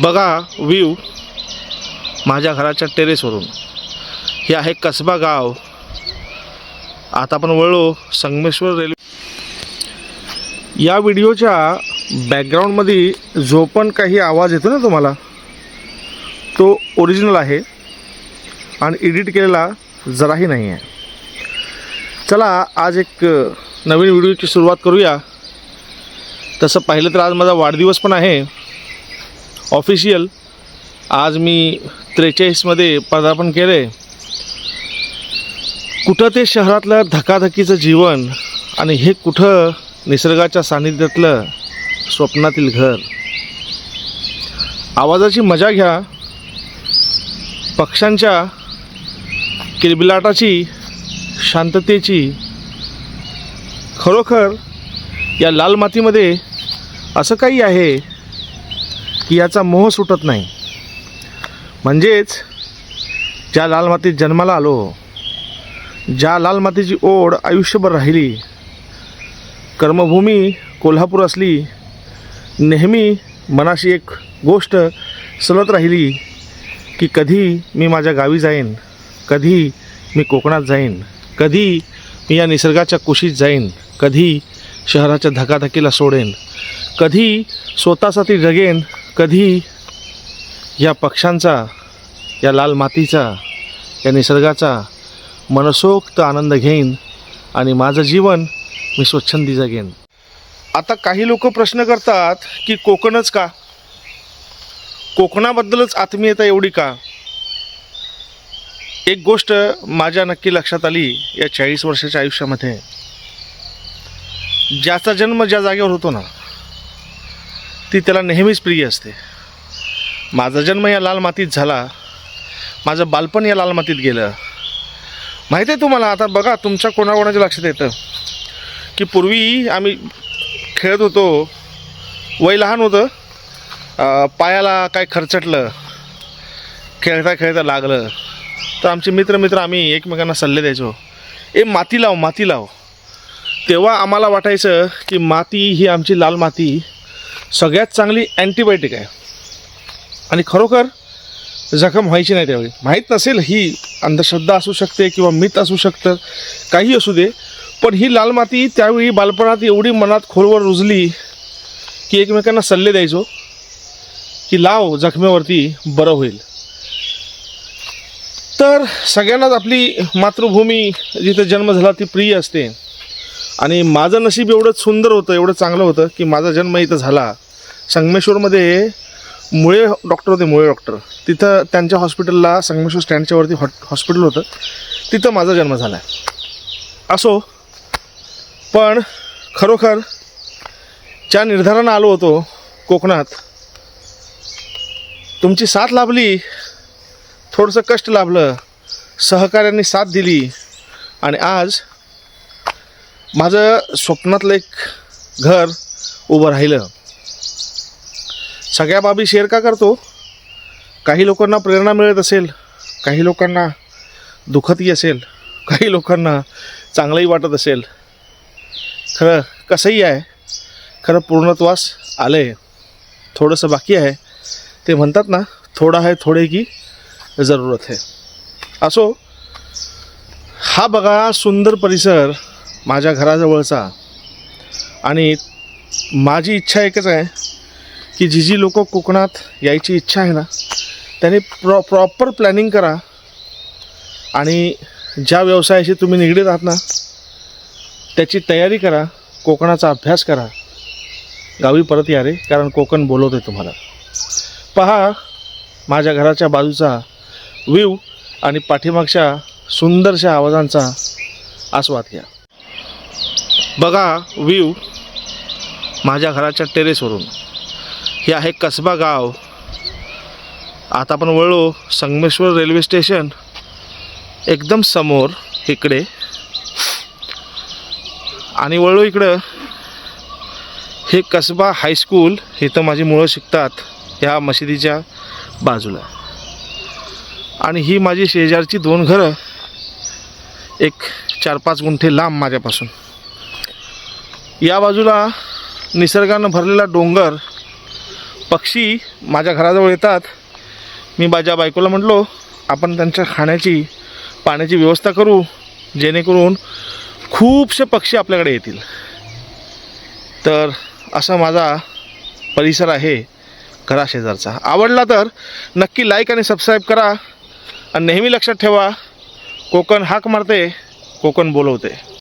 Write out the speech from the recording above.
बघा व्ह्यू माझ्या घराच्या टेरेसवरून. हे आहे कसबा गाव. आता आपण वळलो संगमेश्वर रेल्वे. या व्हिडिओच्या बॅकग्राऊंडमध्ये जो पण काही आवाज येतो ना तुम्हाला तो ओरिजिनल आहे आणि एडिट केलेला जराही नाही आहे चला आज एक नवीन व्हिडिओची सुरुवात करूया. तसं पाहिलं तर आज माझा वाढदिवस पण आहे. ऑफिशियल. आज मी त्रेचाळीसमध्ये पदार्पण केलं आहे. कुठं ते शहरातलं धकाधकीचं जीवन आणि हे कुठं निसर्गाच्या सानिध्यातलं स्वप्नातील घर? आवाजाची मजा घ्या. पक्ष्यांच्या किलबिलाटाची शांततेची. खरोखर या लाल मातीमध्ये असं काही आहे की याचा मोह सुटत नाही. म्हणजेच ज्या लाल मातीत जन्माला आलो ज्या लाल मातीची ओढ आयुष्यभर राहिली कर्मभूमी कोल्हापूर असली नेहमी मनाशी एक गोष्ट सलत राहिली की कधी मी माझ्या गावी जाईन कधी मी कोकणात जाईन कधी मी या निसर्गाच्या कुशीत जाईन कधी शहराच्या धकाधकीला सोडेन कधी स्वतःसाठी जगेन कधी या पक्ष्यांचा या लाल मातीचा या निसर्गाचा मनसोक्त आनंद घेईन आणि माझं जीवन मी स्वच्छंदी जगेन आता काही लोक प्रश्न करतात की कोकणच का? कोकणाबद्दलच आत्मीयता एवढी का? एक गोष्ट माझ्या नक्की लक्षात आली या चाळीस वर्षाच्या आयुष्यामध्ये. ज्याचा जन्म ज्या जागेवर होतो ना ती त्याला नेहमीच प्रिय असते. माझा जन्म या लाल मातीत झाला. माझं बालपण या लाल मातीत गेलं. माहिती आहे तुम्हाला आता बघा तुमच्या कोणाकोणाच्या लक्षात येतं? की पूर्वी आम्ही खेळत होतो. वय लहान होतं. पायाला काय खरचटलं. खेळता खेळता लागलं. तर आमचे मित्र मित्र आम्ही एकमेकांना सल्ले द्यायचो. ए माती लाव माती लाव. तेव्हा आम्हाला वाटायचं की माती ही आमची लाल माती. सगळ्यात चांगली अँटीबायोटिक आहे. आणि खरोखर जखम व्हायची नाही त्यावेळी. माहीत नसेल ही अंधश्रद्धा असू शकते किंवा मित असू शकतं काही असू दे पण ही लाल माती त्यावेळी बालपणात एवढी मनात खोलवर रुजली की एकमेकांना सल्ले द्यायचो की लाव जखमेवरती बरं होईल. तर सगळ्यांनाच आपली मातृभूमी जिथे जन्म झाला ती प्रिय असते. आणि माझं नशीब एवढं सुंदर होतं एवढं चांगलं होतं की माझा जन्म इथं झाला. संगमेश्वरमध्ये मुळे डॉक्टर होते मुळे डॉक्टर तिथं त्यांच्या हॉस्पिटलला संगमेश्वर स्टँडच्या वरती हॉ हॉस्पिटल होतं. तिथं माझा जन्म झाला. आहे असो पण खरोखर ज्या निर्धारानं आलो होतो कोकणात तुमची साथ लाभली थोडंसं कष्ट लाभलं सहकार्यांनी साथ दिली आणि आज माझं स्वप्नातलं एक घर उभं राहिलं. सगळ्या बाबी शेअर का करतो? काही लोकांना प्रेरणा मिळत असेल काही लोकांना दुखतही असेल काही लोकांना चांगलंही वाटत असेल. खरं कसंही आहे खरं पूर्णत्वास आलं आहे थोडंसं बाकी आहे. ते म्हणतात ना थोडा आहे थोडे की जरूरत आहे. असो हा बघा सुंदर परिसर माझ्या घराजवळचा. आणि माझी इच्छा एकच आहे की जी जी लोक कोकणात यायची इच्छा आहे ना त्यांनी प्रॉ प्रॉपर प्लॅनिंग करा. आणि ज्या व्यवसायाशी तुम्ही निगडीत आहात ना त्याची तयारी करा कोकणाचा अभ्यास करा. गावी परत या रे कारण कोकण बोलवते तुम्हाला. पहा माझ्या घराच्या बाजूचा व्ह्यू आणि पाठीमागच्या सुंदरशा आवाजांचा आस्वाद घ्या. बघा व्ह्यू माझ्या घराच्या टेरेसवरून. हे आहे कसबा गाव. आता आपण वळलो संगमेश्वर रेल्वे स्टेशन. एकदम समोर इकडे. आणि वळलो इकडं. हे कसबा हायस्कूल इथं माझी मुळं शिकतात ह्या मशिदीच्या बाजूला. आणि ही माझी शेजारची दोन घरं. एक चार पाच गुंठे लांब माझ्यापासून. या बाजूला निसर्गानं भरलेला डोंगर पक्षी माझ्या घराजवळ येतात. मी माझ्या बायकोला म्हटलो आपण त्यांच्या खाण्याची पाण्याची व्यवस्था करू जेणेकरून खूपसे पक्षी आपल्याकडे येतील. तर असा माझा परिसर आहे घराशेजारचा. आवडला तर नक्की लाईक आणि सबस्क्राईब करा आणि नेहमी लक्षात ठेवा कोकण हाक मारते कोकण बोलवते.